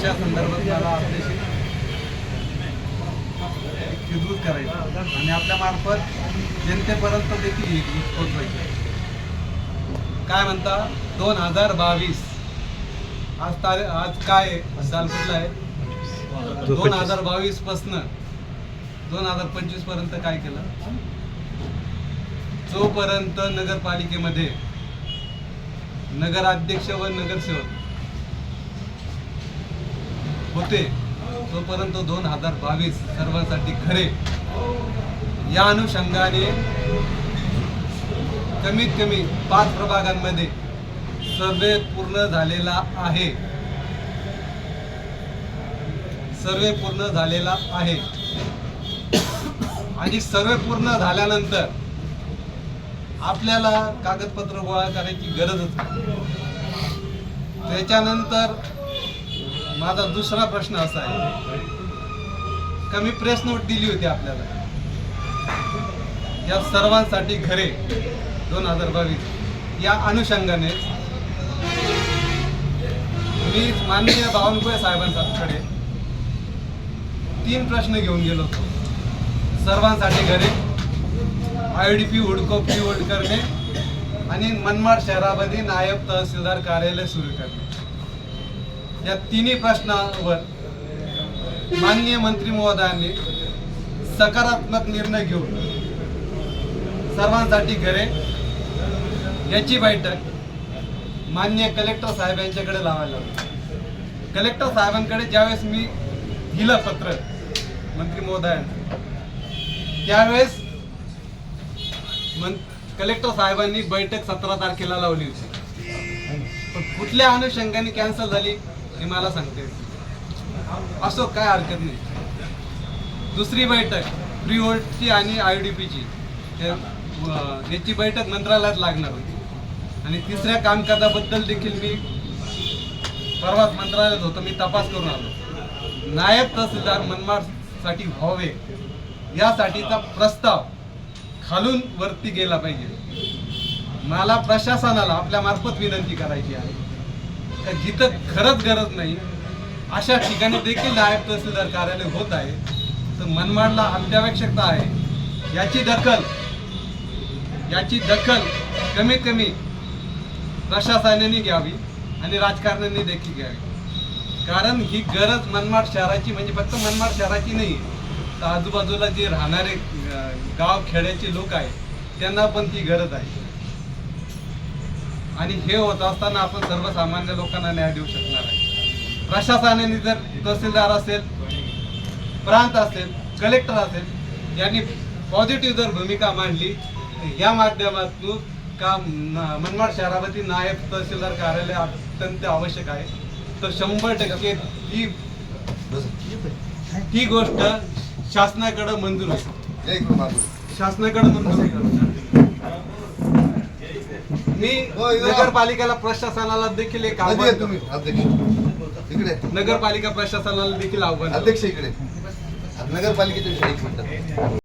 संदर्भात मला आपल्याशी विद्युत करायचं आणि आपल्या मार्फत जनतेपर्यंत देखील गीत पोहोचवायची काय म्हणता? दोन हजार बावीस. आज तारीख आज काय? साल कुठला आहे? दोन हजार बावीस पासनं. दोन हजार पंचवीसपर्यंत काय केलं? जोपर्यंत नगरपालिकेमध्ये नगराध्यक्ष व नगरसेवक होते. तोपर्यंत दोन हजार बावीस सर्वांसाठी खरे. या अनुषंगाने कमीत कमी पाच प्रभागांमध्ये सर्वे पूर्ण झालेला आहे. सर्वे पूर्ण झालेला आहे. आणि सर्वे पूर्ण झाल्यानंतर आपल्याला कागदपत्र गोळा करायची गरजच त्याच्यानंतर माझा दुसरा प्रश्न असा आहे. का मी प्रेस नोट दिली होती आपल्याला. या सर्वांसाठी घरे दोन हजार बावीस. या अनुषंगाने मी माननीय बावनकुळे साहेबांकडे तीन प्रश्न घेऊन गेलो होतो. सर्वांसाठी घरे आय डी पी हुडको पी हुड करणे आणि मनमाड शहरामध्ये नायब तहसीलदार कार्यालय सुरू करणे. या तिन्ही प्रश्नावर माननीय मंत्री महोदयांनी सकारात्मक निर्णय घेऊन सर्वांसाठी घरे याची बैठक मान्य कलेक्टर साहेब यांच्याकडे लावायला लावली. कलेक्टर साहेबांकडे ज्यावेळेस मी दिलं पत्र मंत्री महोदयांना त्यावेळेस मन कलेक्टर साहेबांनी बैठक सतरा तारखेला लावली होती. पण कुठल्या अनुषंगाने कॅन्सल झाली? हे मला सांगते. असो काय हरकत नाही. दुसरी बैठक प्री होल्डची आणि आय डी पीची याची बैठक मंत्रालयात लागणार होती. आणि तिसऱ्या कामकाजाबद्दल देखील मी परवाच मंत्रालयात होतो मी तपास करून आलो. नायब तहसीलदार मनमाडसाठी व्हावे यासाठीचा प्रस्ताव खालून वरती गेला पाहिजे. मला प्रशासनाला आपल्या मार्फत विनंती करायची आहे. का जिथं खरंच गरज नाही अशा ठिकाणी देखील नायब तहसीलदार कार्यालय होत आहे. तर मनमाडला अत्यावश्यकता आहे. याची दखल याची दखल कमीत कमी प्रशासनाने घ्यावी आणि राजकारण्यांनी देखील घ्यावी. कारण ही गरज मनमाड शहराची म्हणजे फक्त मनमाड शहराची नाही तर आजूबाजूला जे राहणारे गाव खेड्याचे लोक आहेत त्यांना पण ती गरज आहे. आणि हे होत असताना आपण सर्वसामान्य लोकांना न्याय देऊ शकणार आहे. प्रशासनाने जर तहसीलदार असेल प्रांत असेल कलेक्टर असेल यांनी पॉझिटिव्ह जर भूमिका मांडली या माध्यमातून का मनमाड शहरामध्ये नायब तहसीलदार कार्यालय अत्यंत आवश्यक आहे. तर शंभर टक्के ही ही गोष्ट शासनाकडे मंजूर होईल. शासनाकडे मंजूर मी. नगरपालिकेला प्रशासनाला देखील एक आव्हान तुम्ही अध्यक्ष. इकडे. नगरपालिका प्रशासनाला देखील आव्हान अध्यक्ष इकडे. नगरपालिकेच्या विषयी मिनिट